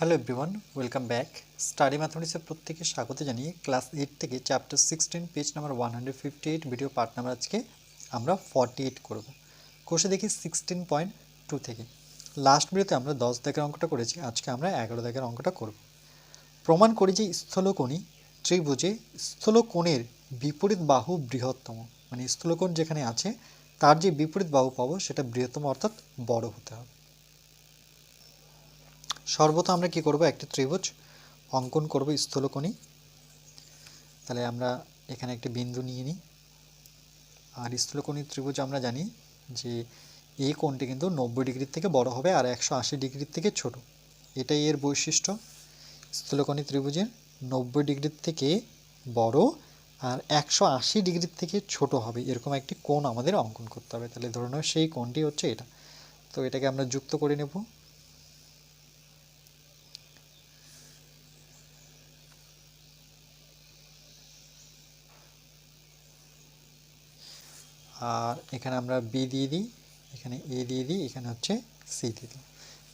Hello everyone welcome back study ম্যাথমেটিক্সের প্রত্যেকে স্বাগত জানিয়ে ক্লাস এইট থেকে chapter sixteen page number one hundred fifty eight video part number আজকে আমরা ফর্টি এইট করব। কোষে দেখি সিক্সটিন পয়েন্ট টু থেকে। লাস্ট ভিডিওতে আমরা দশ দাগের অঙ্কটা করেছি, আজকে আমরা এগারো দাগের অঙ্কটা করব। প্রমাণ করি যে স্থলকোণী ত্রিভুজে স্থলকোণের বিপরীত বাহু বৃহত্তম। মানে স্থলকোণ যেখানে আছে, তার যে বিপরীত বাহু পাবো, সেটা বৃহত্তম অর্থাৎ বড় হতে হবে। সর্বত আমরা কি করব? একটি ত্রিভুজ অঙ্কন করব, স্থলকোণী। তাহলে আমরা এখানে একটি বিন্দু নিয়ে নিই। আর স্থলকোণী ত্রিভুজ আমরা জানি যে এই কোণটি কিন্তু নব্বই ডিগ্রির থেকে বড় হবে আর একশো আশি ডিগ্রির থেকে ছোট। এটাই এর বৈশিষ্ট্য। স্থলকোণী ত্রিভুজের নব্বই ডিগ্রির থেকে বড় আর একশো আশি ডিগ্রির থেকে ছোট হবে। এরকম একটি কোণ আমাদের অঙ্কন করতে হবে। তাহলে ধরে সেই কোণটি হচ্ছে এটা। তো এটাকে আমরা যুক্ত করে নেব। আর এখানে আমরা বি দিয়ে দিই, এখানে এ দিয়ে দিই, এখানে হচ্ছে সি দিয়ে দিই।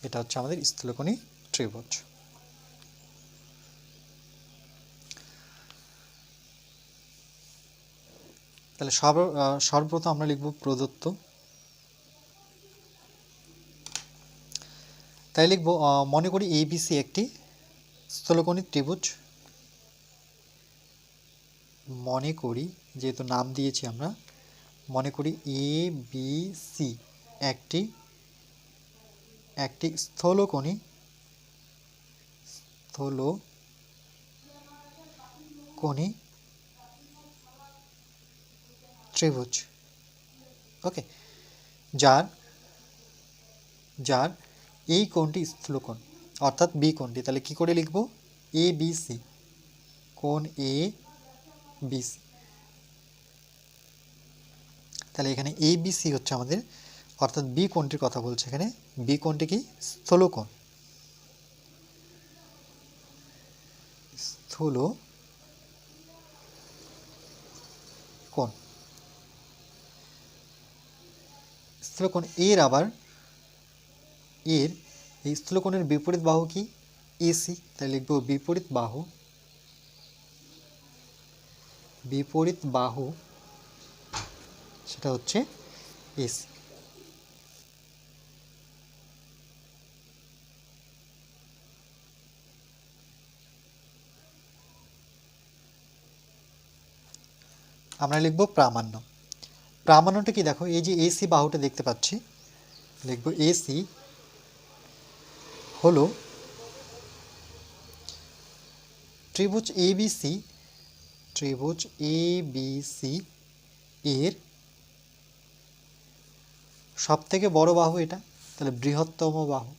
এটা হচ্ছে আমাদের স্থলকোণী ত্রিভুজ। তাহলে সর্ব সর্বপ্রথম আমরা লিখব প্রদত্ত। তাই লিখব মনে করি এবিসি একটি স্থলকোণী ত্রিভুজ। মনে করি, যেহেতু নাম দিয়েছি আমরা মনে করি এ বি সি একটি একটি স্থলকোণী স্থলকোণী ত্রিভুজ। ওকে যার যার এই কোণটি স্থূলকোণ, অর্থাৎ বি কোণটি। তাহলে কি করে লিখব? এ বি সি কোণ এ বি সি তাহলে এখানে এ বি সি হচ্ছে আমাদের, অর্থাৎ বি কোণটির কথা বলছে এখানে। বি কোণটি কি? স্থূলকোণ স্থূল কোণ। স্থূলকোণ এর আবার, এর এই স্থূলকোণের বিপরীত বাহু কি? এসি তাই লিখব বিপরীত বাহু। বিপরীত বাহু সেটা হচ্ছে এসি। আমরা লিখব প্রামাণ্য। প্রামাণ্যটা কি? দেখো, এই যে এসি বাহুটা দেখতে পাচ্ছি, লিখব এসি হলো ত্রিভুজ এবিসি ত্রিভুজ এবিসি এর সব থেকে বড় বাহু এটা? তাহলে বৃহত্তম বাহু।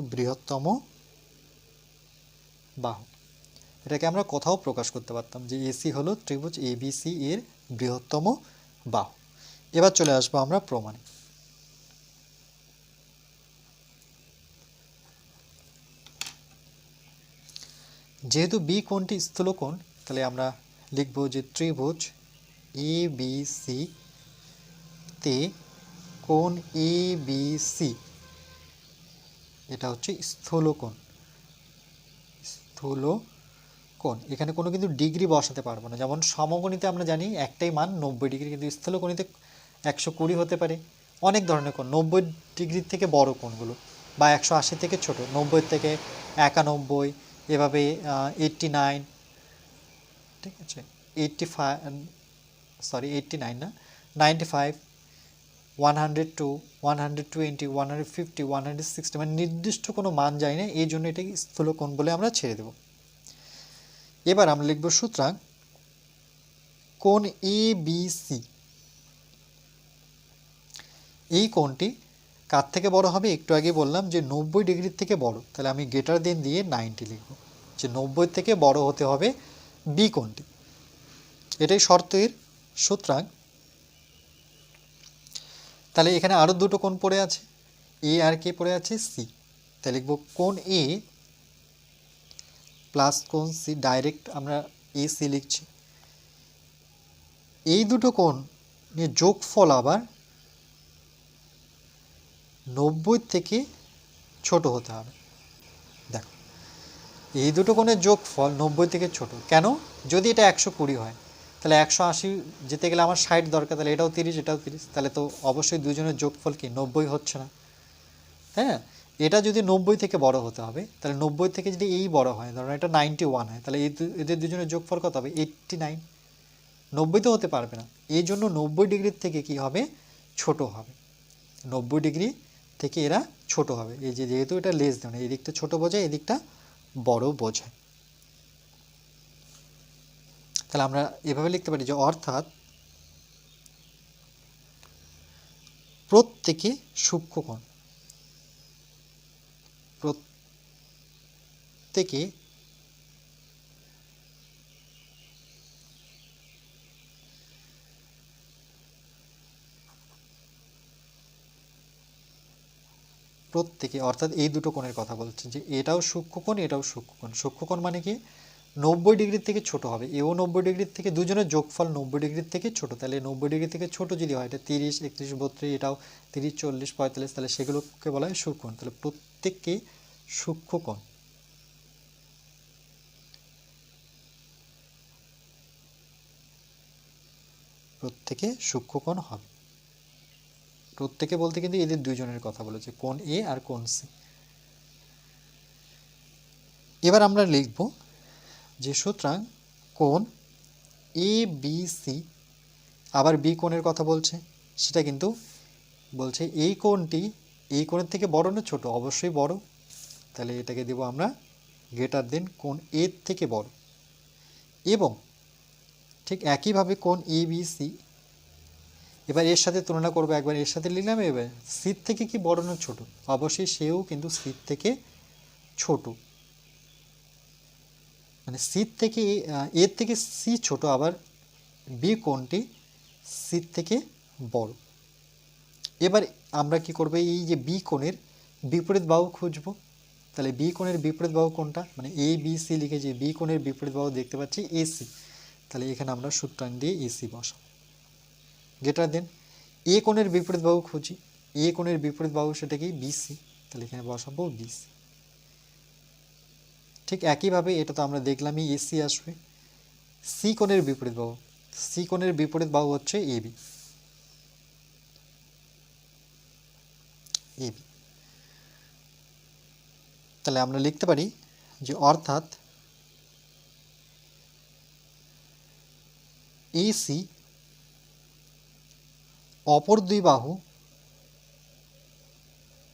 বৃহত্তম বাহু। এটাকে আমরা কোথাও প্রকাশ করতে পারতাম যে এসি হলো ত্রিভুজ এবিসি এর বৃহত্তম বাহু। এবার চলে আসব আমরা প্রমাণে। যেহেতু বি কোণটি স্থূলকোণ, তাহলে আমরা লিখব যে ত্রিভুজ এ বি সি তে কোণ এ বি সি এটা হচ্ছে স্থূলকোণ। স্থূল কোণ এখানে কোনো কিন্তু ডিগ্রি বসাতে পারব না। যেমন সমকোণীতে আমরা জানি একটাই মান, নব্বই ডিগ্রি, কিন্তু স্থূলকোণীতে একশো কুড়ি হতে পারে। অনেক ধরনের কোণ, নব্বই ডিগ্রির থেকে বড় কোণগুলো বা একশো আশি থেকে ছোট, নব্বই থেকে একানব্বই, এভাবে এইটটি নাইন ঠিক আছে? Eighty five sorry eighty nine না? Ninety five one hundred two one hundred twenty one hundred fifty one hundred sixty মানে নির্দিষ্ট কোনো মান যায় না, এই জন্য এটাকে স্থূলকোণ বলে আমরা ছেড়ে দেব। এবার আমরা লিখব সুতরাং কোণ এ বি সি এই কোণটি কার থেকে বড় হবে? একটু আগে বললাম যে নব্বই ডিগ্রির থেকে বড়। তাহলে আমি গেটার দেন দিয়ে নাইনটি লিখব। যে নব্বই থেকে বড় হতে হবে বি কোণটি। এটাই শর্তের সুতরাং তাহলে এখানে আরও দুটো কোণ পড়ে আছে। এ আর কে পড়ে আছে সি তাহলে লিখব কোণ এ প্লাস কোণ সি ডাইরেক্ট আমরা এ সি লিখছি। এই দুটো কোণ নিয়ে যোগফল আবার নব্বই থেকে ছোট হতে হবে। দেখো, এই দুটো কোণের যোগফল নব্বই থেকে ছোট। কেন? যদি এটা একশো কুড়ি হয় তাহলে একশো আশি যেতে গেলে আমার ষাট দরকার, তাহলে এটাও তিরিশ এটাও তিরিশ। তাহলে তো অবশ্যই দুজনের যোগফল কি? নব্বই হচ্ছে না। না এটা যদি নব্বই থেকে বড় হতে হবে, তাহলে নব্বই থেকে যদি এই বড় হয়, ধরুন এটা নাইনটি ওয়ান হয়, তাহলে এদের দুজনের যোগফল কত হবে? Eighty nine. নব্বই তো হতে পারবে না। এই জন্য নব্বই ডিগ্রির থেকে কি হবে? ছোট হবে। নব্বই ডিগ্রি থেকে এরা ছোট হবে। এই যে যেহেতু এটা লেস দেন এই দিকটা ছোট বোঝায় এদিকটা দিকটা বড় বোঝায়। তাহলে আমরা এভাবে লিখতে পারি যে অর্থাৎ প্রত্যেকে সূক্ষ্মকোণ। প্রত্যেকে প্রত্যেকে, অর্থাৎ এই দুটো কোণের কথা বলছে যে এটাও সূক্ষ্মকোণ এটাও সূক্ষ্মকোণ। সূক্ষ্মকোণ মানে কি? নব্বই ডিগ্রির থেকে ছোট হবে। এও নব্বই ডিগ্রির থেকে দুজনের যোগফল নব্বই ডিগ্রির থেকে ছোট। তাহলে নব্বই ডিগ্রি থেকে ছোট যদি হয়, এটা তিরিশ, একত্রিশ, বত্রিশ, এটাও তিরিশ, চল্লিশ, পঁয়তাল্লিশ, তাহলে সেগুলোকে বলা হয় সূক্ষ্মকোণ তাহলে প্রত্যেককে সূক্ষ্মকোণ প্রত্যেকে সূক্ষ্মকোণ হবে। প্রত্যেকে বলতে কিন্তু এদের দুজনের কথা বলেছে কোন এ আর কোন সি এবার আমরা লিখব যে সুতরাং কোন এ বি সি আবার বি কোণের কথা বলছে। সেটা কিন্তু বলছে এই কোণটি এই কোণের থেকে বড় না ছোট? অবশ্যই বড়। তাহলে এটাকে দেব আমরা গ্রেটার দেন কোণ এর থেকে বড়। এবং ঠিক একইভাবে কোণ এ বি সি এবার এর সাথে তুলনা করব, একবার এর সাথে লিখলাম এবার সিট থেকে কি বড় না ছোট? অবশ্যই সেও কিন্তু সিট থেকে ছোট। মানে সিট থেকে এর থেকে সি ছোট, আবার বি কোণটি সিট থেকে বড়। এবার আমরা কি করব? এই যে বি কোণের বিপরীত বাহু খুঁজব। তাহলে বি কোণের বিপরীত বাহু কোনটা মানে এ বি সি লিখে যে বি কোণের বিপরীত বাহু দেখতে পাচ্ছি এসি তাহলে এখানে আমরা সূত্রায়ন দিয়ে এসি বসাবো। গ্রেটার দেন এ কোণের বিপরীত বাহু খুঁজি। এ কোণের বিপরীত বাহু সেটা কি বিসি তাহলে এখানে বসাবো বিসি ঠিক একইভাবে এটা তো আমরা দেখলামই এসি আসবে। সি কোণের বিপরীত বাহু। সি কোণের বিপরীত বাহু হচ্ছে এবি এবি তাহলে আমরা লিখতে পারি যে অর্থাৎ এসি অপর দুই বাহু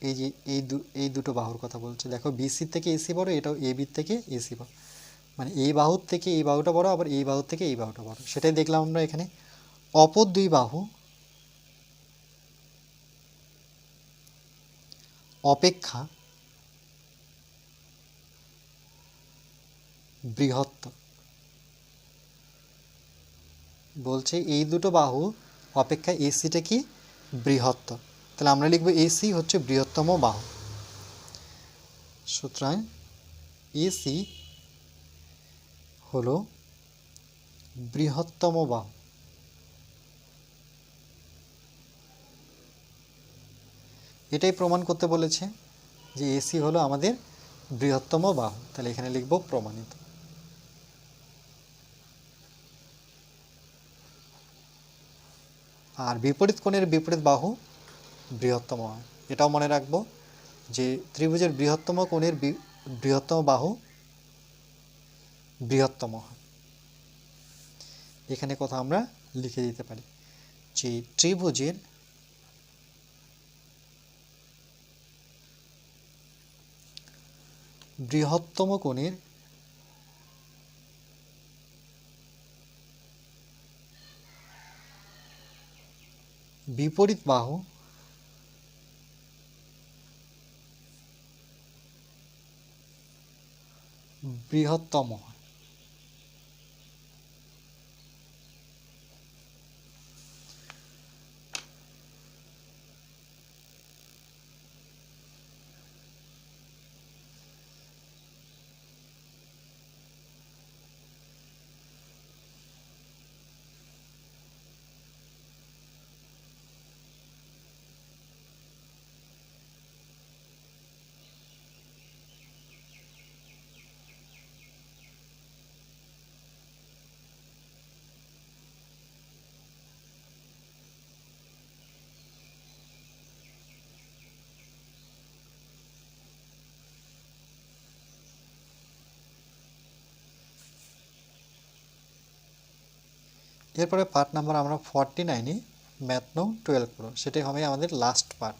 এই যে, এই দু, এই দুটো বাহুর কথা বলছে। দেখো বিসির থেকে এসি বড়, এটাও এ বির থেকে এসি বড়। মানে এই বাহুর থেকে এই বাহুটা বড়, আবার এই বাহুর থেকে এই বাহুটা বড়। সেটাই দেখলাম আমরা এখানে। অপর দুই বাহু অপেক্ষা বৃহত্তর। বলছে এই দুটো বাহু অপেক্ষা এসিটা কি বৃহত্তর। তাহলে আমরা লিখব এসি হচ্ছে বৃহত্তম বাহু। সুতরাং এসি হলো বৃহত্তম বাহু। এটাই প্রমাণ করতে বলেছে যে এসি হলো আমাদের বৃহত্তম বাহু। তাহলে এখানে লিখব প্রমাণিত। আর বিপরীত কোণের বিপরীত বাহু বৃহত্তম হয়। এটাও মনে রাখব যে ত্রিভুজের বৃহত্তম কোণের বৃহত্তম বাহু বৃহত্তম হয়। এখানে কথা আমরা লিখে দিতে পারি যে ত্রিভুজের বৃহত্তম কোণের বিপরীত বাহু বৃহত্তম এরপরে পার্ট নাম্বার আমরা ফর্টি নাইনে ম্যাথ নো টুয়েলভ করো সেটাই হবে আমাদের লাস্ট পার্ট